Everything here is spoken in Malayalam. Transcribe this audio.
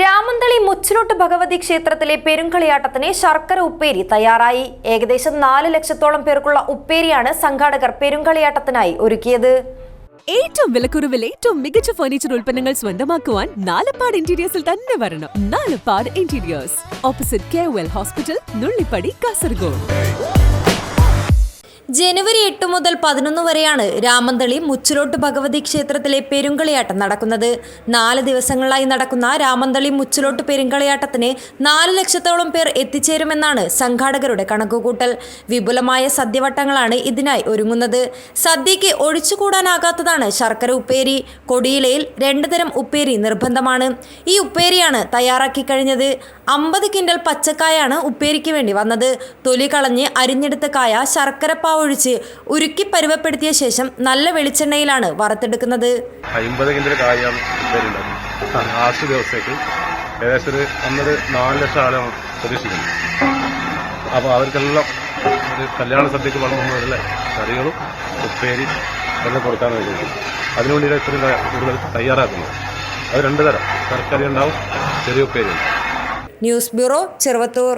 രാമന്തളി മുച്ചിലോട്ട് ഭഗവതി ക്ഷേത്രത്തിലെ പെരുങ്കളിയാട്ടത്തിന് ശർക്കര ഉപ്പേരി തയ്യാറായി. ഏകദേശം നാല് ലക്ഷത്തോളം പേർക്കുള്ള ഉപ്പേരിയാണ് സംഘാടകർ പെരുങ്കളിയാട്ടത്തിനായി ഒരുക്കിയത്. ഏറ്റവും വിലക്കുറവിൽ ഏറ്റവും മികച്ച ഫർണിച്ചർ ഉൽപ്പന്നങ്ങൾ സ്വന്തമാക്കുവാൻ നാലപ്പാട് ഇന്റീരിയേഴ്സിൽ തന്നെ വരണം. Nalappad interiors opposite K hospital Nullippady Kasaragod ജനുവരി എട്ട് മുതൽ പതിനൊന്ന് വരെയാണ് രാമന്തളി മുച്ചിലോട്ട് ഭഗവതി ക്ഷേത്രത്തിലെ പെരുങ്കളിയാട്ടം നടക്കുന്നത്. നാല് ദിവസങ്ങളായി നടക്കുന്ന രാമന്തളി മുച്ചിലോട്ട് പെരുങ്കളിയാട്ടത്തിന് നാല് ലക്ഷത്തോളം പേർ എത്തിച്ചേരുമെന്നാണ് സംഘാടകരുടെ കണക്കുകൂട്ടൽ. വിപുലമായ സദ്യവട്ടങ്ങളാണ് ഇതിനായി ഒരുങ്ങുന്നത്. സദ്യയ്ക്ക് ഒഴിച്ചുകൂടാനാകാത്തതാണ് ശർക്കര ഉപ്പേരി. കൊടിയിലയിൽ രണ്ട് തരം ഉപ്പേരി നിർബന്ധമാണ്. ഈ ഉപ്പേരിയാണ് തയ്യാറാക്കി കഴിഞ്ഞത്. അമ്പത് കിൻഡൽ പച്ചക്കായാണ് ഉപ്പേരിക്ക് വേണ്ടി വന്നത്. തൊലി കളഞ്ഞ് അരിഞ്ഞെടുത്ത കായ ശർക്കരപ്പാവ് ഒഴിച്ച് ഉരുക്കി പരുവപ്പെടുത്തിയ ശേഷം നല്ല വെളിച്ചെണ്ണയിലാണ് വറുത്തെടുക്കുന്നത്. അമ്പത് കിലോ കായാണ് വരുന്നത് ലാസ്റ്റ് ദിവസത്തേക്ക് ഏകദേശം ഒരു ഒന്നര നാല് ലക്ഷം പ്രതീക്ഷിക്കുന്നു. അപ്പോൾ അവർക്കെല്ലാം ഒരു കല്യാണ സദ്യക്ക് വളർന്നുള്ള കറികളും ഉപ്പേരി എല്ലാം കൊടുക്കാൻ വേണ്ടി അതിനുവേണ്ടിയാണ് ഇത്രയും കൂടുതൽ തയ്യാറാക്കുന്നത് അത് രണ്ട് തരം. തരക്കറി ഉണ്ടാവും ചെറിയ ഉപ്പേരി ന്യൂസ് ബ്യൂറോ ചെറുവത്തൂർ.